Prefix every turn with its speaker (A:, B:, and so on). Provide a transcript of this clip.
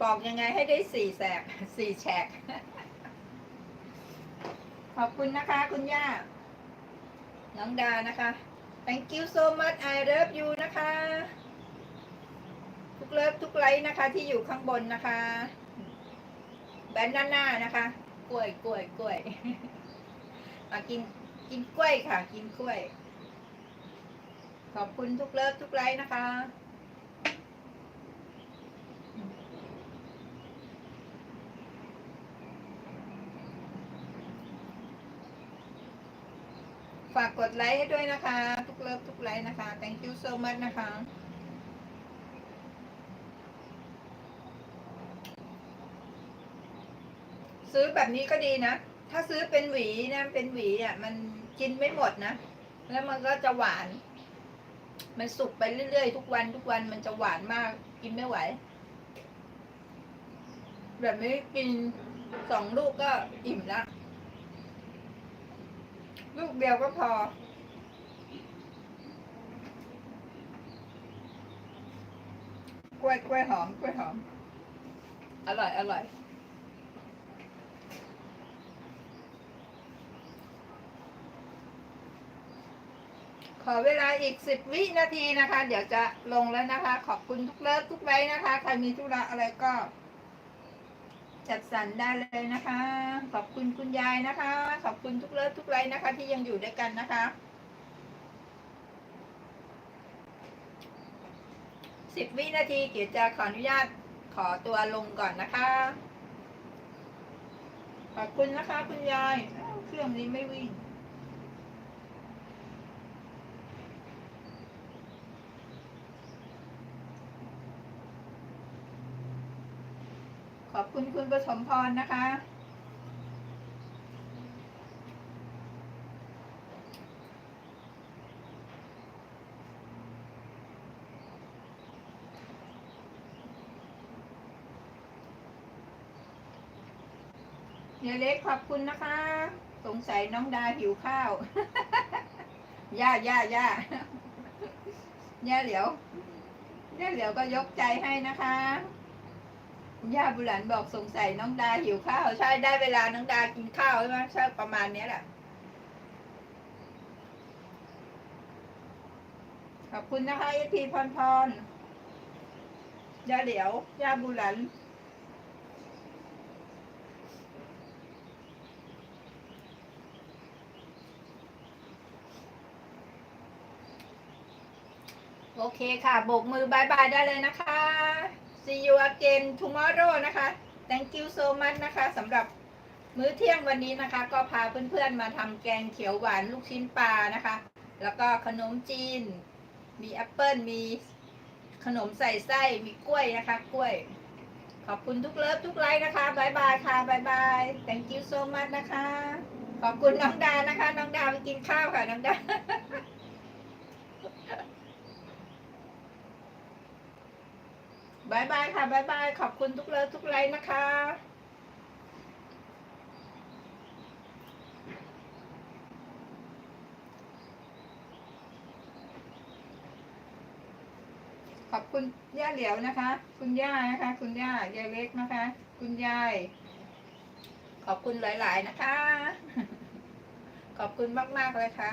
A: ปอกยังไงให้ได้สี่แสกสี่แฉก ขอบคุณนะคะ คุณย่า น้องดานะคะ thank you so much I love you นะคะ ทุกเลิฟทุกไลค์นะคะ ที่อยู่ข้างบนนะคะ แบนด้านหน้านะคะ กล้วยกล้วยกล้วย มากินกินกล้วยค่ะ กินกล้วย ขอบคุณทุกเลิฟทุกไลค์นะคะ ฝากกดไลค์ให้ด้วยนะคะ ทุกเลิฟทุกไลค์นะคะ thank you so much นะคะซื้อแบบนี้ก็ดีนะ ถ้าซื้อเป็นหวีนะเป็นหวีอะมันกินไม่หมดนะ แล้วมันก็จะหวาน มันสุกไปเรื่อยๆ ทุกวันทุกวันมันจะหวานมากกินไม่ไหว แบบนี้กินสองลูกก็อิ่มละ ลูกเดียวก็พอ กล้วยกล้วยหอมกล้วยหอม อร่อย อร่อย ขอเวลาอีกสิบวินาทีนะคะ เดี๋ยวจะลงแล้วนะคะ ขอบคุณทุกเลิฟทุกไลค์นะคะ ใครมีธุระอะไรก็ จัดสรรได้เลยนะคะ ขอบคุณคุณยายนะคะ ขอบคุณทุกเลิฟทุกไลน์นะคะ ที่ยังอยู่ด้วยกันนะคะสิบวินาทีเกียรจะขออนุญาตขอตัวลงก่อนนะคะ ขอบคุณนะคะ คุณยายเครื่องนี้ไม่วิ่ง ขอบคุณคุณประสมพรนะคะเฮียเล็กขอบคุณนะคะ สงสัยน้องดาหิวข้าว ย่าย่าย่าย่าเหลียวย่าเหลียวก็ยกใจให้นะคะ ย่าบุหลันบอกสงสัยน้องดาหิวข้าว ใช่ได้เวลาน้องดากินข้าวใช่ไหมใช่ประมาณเนี้ยแหละขอบคุณนะคะเอทีพรพรย่าเหลียวย่าบุหลันโอเคค่ะโบกมือบายบายได้เลยนะคะ see you again tomorrow นะคะ thank you so much นะคะสำหรับมื้อเที่ยงวันนี้นะคะ ก็พาเพื่อนๆมาทำแกงเขียวหวานลูกชิ้นปลานะคะ แล้วก็ขนมจีน มีแอปเปิลมีขนมใส่ไส้ มีกล้วยนะคะ กล้วย ขอบคุณทุกเลิฟทุกไลค์นะคะบายบายค่ะบายบาย thank you so much นะคะ ขอบคุณน้องดานะคะ น้องดาไปกินข้าวค่ะ น้องดา บายบายค่ะบายบายขอบคุณทุกเลิฟทุกไลค์นะคะขอบคุณย่าเหลียวนะคะ คุณย่านะคะ คุณย่ายายเล็กนะคะ คุณยาย ขอบคุณหลาย ๆ นะคะ ขอบคุณมาก ๆ เลยค่ะ